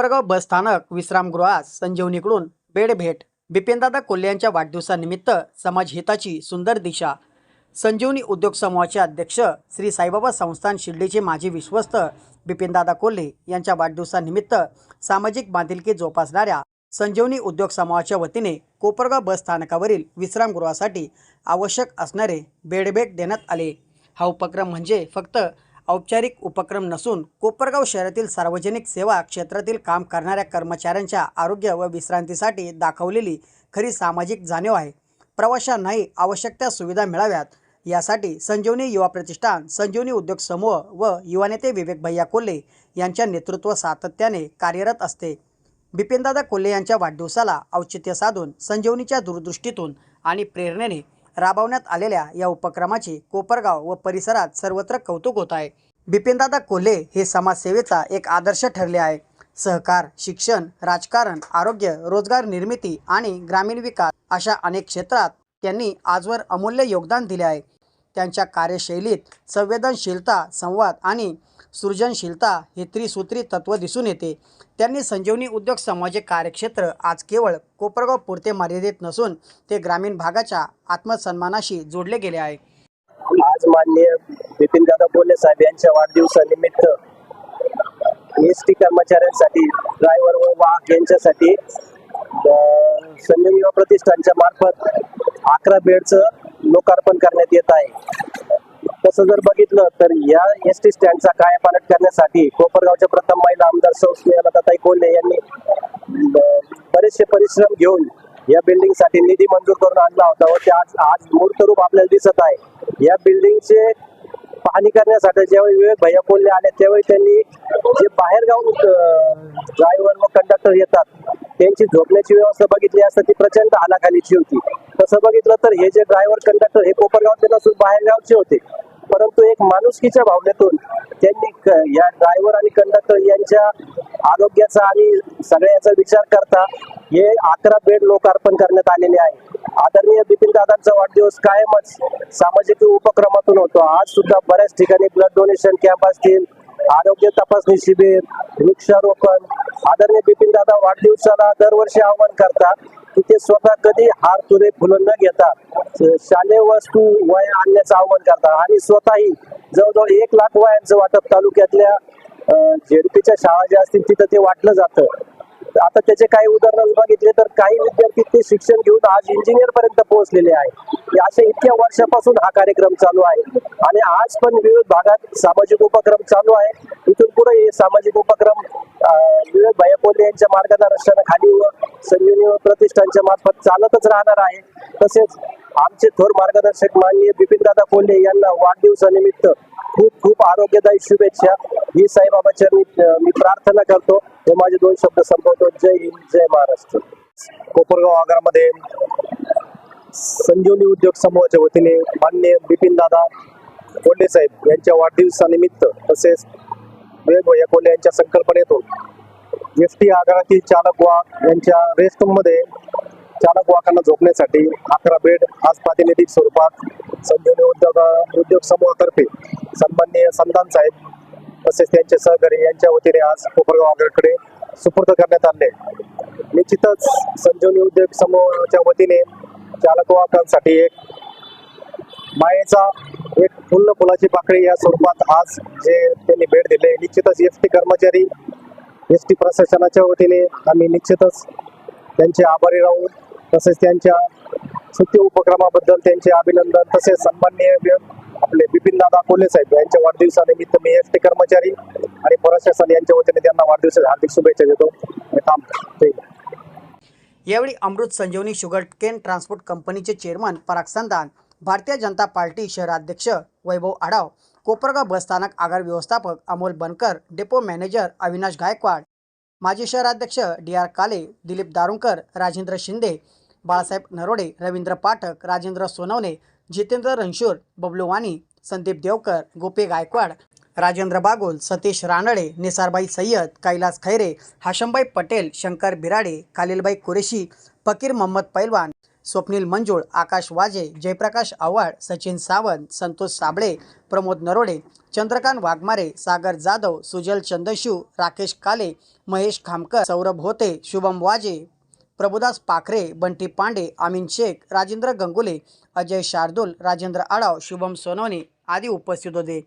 कोपरगाव बस स्थानक विश्रामगृहात संजीवनीकडून बेड भेट. बिपिनदादा कोल्हे यांच्या वाढदिवसानिमित्त समाजहिताची सुंदर दिशा. संजीवनी उद्योग समूहाचे अध्यक्ष श्री साईबाबा संस्थान शिर्डीचे माजी विश्वस्त बिपिनदादा कोल्हे यांच्या वाढदिवसानिमित्त सामाजिक बांधिलकी जोपासणाऱ्या संजीवनी उद्योग समूहाच्या वतीने कोपरगाव बस स्थानकावरील विश्रामगृहासाठी आवश्यक असणारे बेडभेट देण्यात आले. हा उपक्रम म्हणजे फक्त औपचारिक उपक्रम नसून कोपरगाव शहरातील सार्वजनिक सेवा क्षेत्रातील काम करणाऱ्या कर्मचाऱ्यांच्या आरोग्य व विश्रांतीसाठी दाखवलेली खरी सामाजिक जाणीव आहे. प्रवाशांनाही आवश्यक त्या सुविधा मिळाव्यात. यासाठी संजीवनी युवा प्रतिष्ठान संजीवनी उद्योग समूह व युवा नेते विवेक भैया कोल्हे यांच्या नेतृत्व सातत्याने कार्यरत असते. बिपिनदादा कोल्हे यांच्या वाढदिवसाला औचित्य साधून संजीवनीच्या दूरदृष्टीतून आणि प्रेरणेने राबवण्यात आलेल्या या उपक्रमाची कोपरगाव व परिसरात सर्वत्र कौतुक होत आहे. बिपिनदादा कोल्हे हे समाजसेवेचा एक आदर्श ठरले आहे. सहकार शिक्षण राजकारण आरोग्य रोजगार निर्मिती आणि ग्रामीण विकास अशा अनेक क्षेत्रात त्यांनी आजवर अमूल्य योगदान दिले आहे. त्यांच्या कार्यशैलीत संवेदनशीलता संवाद आणि सृजनशीलता हे त्रिसूत्री तत्त्व दिसून येते. त्यांनी संजीवनी उद्योग समाजे कार्यक्षेत्र आज केवळ कोपरगाव पुरते मर्यादित नसून ते ग्रामीण भागाच्या आत्मसन्मानाशी जोडले गेले आहे. आज माननीय बिपिन दादा बोले साहेब यांच्या वाढदिवसानिमित्त एस टी कर्मचाऱ्यांसाठी ड्रायव्हर व वाहक यांच्यासाठी संजीवनी प्रतिष्ठानच्या मार्फत अकरा बेडचं लोकार्पण करण्यात येत आहे. तसं जर बघितलं तर या एस टी स्टँडचा कायापालट करण्यासाठी कोपरगावच्या प्रथम महिला आमदार सौ स्नेहलताताई कोल्हे यांनी बरेचसे परिश्रम घेऊन या बिल्डिंगसाठी निधी मंजूर करून आणला होता व ते आज आज मूर्त रूप आपल्याला दिसत आहे. या बिल्डिंगचे पाहणी करण्यासाठी ज्यावेळी विवेक भैया कोल्हे आले त्यावेळी त्यांनी जे बाहेर गाऊन ड्रायव्हर व कंडक्टर येतात त्यांची झोपण्याची व्यवस्था बघितली असता ती प्रचंड हालाखालीची होती. तसं बघितलं तर हे जे ड्रायव्हर कंडक्टर हे कोपरगावचे नसून बाहेर गावचे होते. परंतु एक माणुसकीच्या भावनेतून त्यांनी या ड्रायव्हर आणि कंडक्टर यांच्या आरोग्याचा आणि सगळ्याचा विचार करता हे अकरा बेड लोकार्पण करण्यात आलेले आहे. आदरणीय बिपिन दादांचा वाढदिवस कायमच सामाजिक उपक्रमातून होतो. आज सुद्धा बऱ्याच ठिकाणी ब्लड डोनेशन कॅम्प असतील आरोग्य तपासणी शिबिर वृक्षारोपण. आदरणीय बिपिन दादा वाढदिवसाला दरवर्षी आव्हान करतात की ते स्वतः कधी हार तुरे फुलं न घेता शालेय वस्तू वया आणण्याचं आवाहन करतात. आणि स्वतःही जवळजवळ एक लाख वयांचं वाटप तालुक्यातल्या झेडपीच्या शाळा ज्या असतील तिथं ते वाटलं जातं. आता त्याचे काही उदाहरण बघितले तर काही विद्यार्थी ते शिक्षण घेऊन आज इंजिनियर पर्यंत पोहोचलेले आहे हे अशा इतक्या वर्षापासून हा कार्यक्रम चालू आहे. आणि आज पण विविध भागात सामाजिक उपक्रम चालू आहे. इथून पुढे हे सामाजिक उपक्रम विवेक भाई कोल्हे यांच्या मार्गदर्शनाखाली व संजीवनी प्रतिष्ठानच्या मार्फत चालतच राहणार आहे. तसेच आमचे थोर मार्गदर्शक माननीय बिपिन दादा कोल्हे यांना वाढदिवसानिमित्त खूप खूप आरोग्यदायी शुभेच्छा. ही साईबाबाच्या मी प्रार्थना करतो. हे माझे दोन शब्द संपवतो. जय हिंद जय महाराष्ट्र. कोपरगाव आगारामध्ये संजीवनी उद्योग समूहाच्या वतीने मान्य बिपिन दादा कोल्हे साहेब यांच्या वाढदिवसानिमित्त तसेच विवेक भैया कोल्हे यांच्या संकल्पनेतून एस टी आगारातील चालक वाहक यांच्या रेस्टरूम चालक वाहकांना झोपण्यासाठी अकरा बेड आज प्रातिनिधिक स्वरूपात संजीवनी उद्योग उद्योग समूहातर्फे सन्माननीय संतान साहेब तसेच त्यांचे सहकारी यांच्या वतीने आज कोपरगावकडे सुपूर्द करण्यात आले निश्चितच संजीवनी उद्योग समूहाच्या वतीने चालकवाहकांसाठी एक मायेचा एक फुल्ल फुलाची पाकळी या स्वरूपात आज जे त्यांनी भेट दिले निश्चितच एस टी कर्मचारी एस टी प्रशासनाच्या वतीने आम्ही निश्चितच त्यांचे आभारी राहू. तसेच त्यांच्या सुट्टी उपक्रमाबद्दल त्यांचे अभिनंदन तसेच सन्माननीय आपले बिपिन दादा कोल्हे साहेब यांच्या वाढदिवसानिमित्त मी एस टी कर्मचारी आणि प्रशासन यांच्या वतीने त्यांना वाढदिवसाच्या हार्दिक शुभेच्छा देतो. यावेळी Amrut Sanjivani sugar cane transport कंपनीचे चेअरमन पराग संदान भारतीय जनता पार्टी शहराध्यक्ष वैभव आढाव कोपरगाव बसस्थानक आगार व्यवस्थापक अमोल बनकर डेपो मॅनेजर अविनाश गायकवाड माजी शहराध्यक्ष डी आर काले दिलीप दारुंकर राजेंद्र शिंदे बाळासाहेब नरोडे रवींद्र पाठक राजेंद्र सोनवणे जितेंद्र रणशूर बबलू वाणी संदीप देवकर गोपी गायकवाड राजेंद्र बागोल सतीश रानडे निसारबाई सय्यद कैलास खैरे हाशमबाई पटेल शंकर बिराडे खालीलबाई कुरेशी फकीर मोहम्मद पैलवान स्वप्नील मंजूळ आकाश वाजे जयप्रकाश आव्हाड सचिन सावंत संतोष साबळे प्रमोद नरोडे चंद्रकांत वाघमारे सागर जाधव सुजल चंदशू राकेश काले महेश खामकर सौरभ होते शुभम वाजे प्रभुदास पाखरे बंटी पांडे अमीन शेख राजेंद्र गंगुले अजय शार्दूल राजेंद्र आडाव शुभम सोनवणे आदी उपस्थित होते.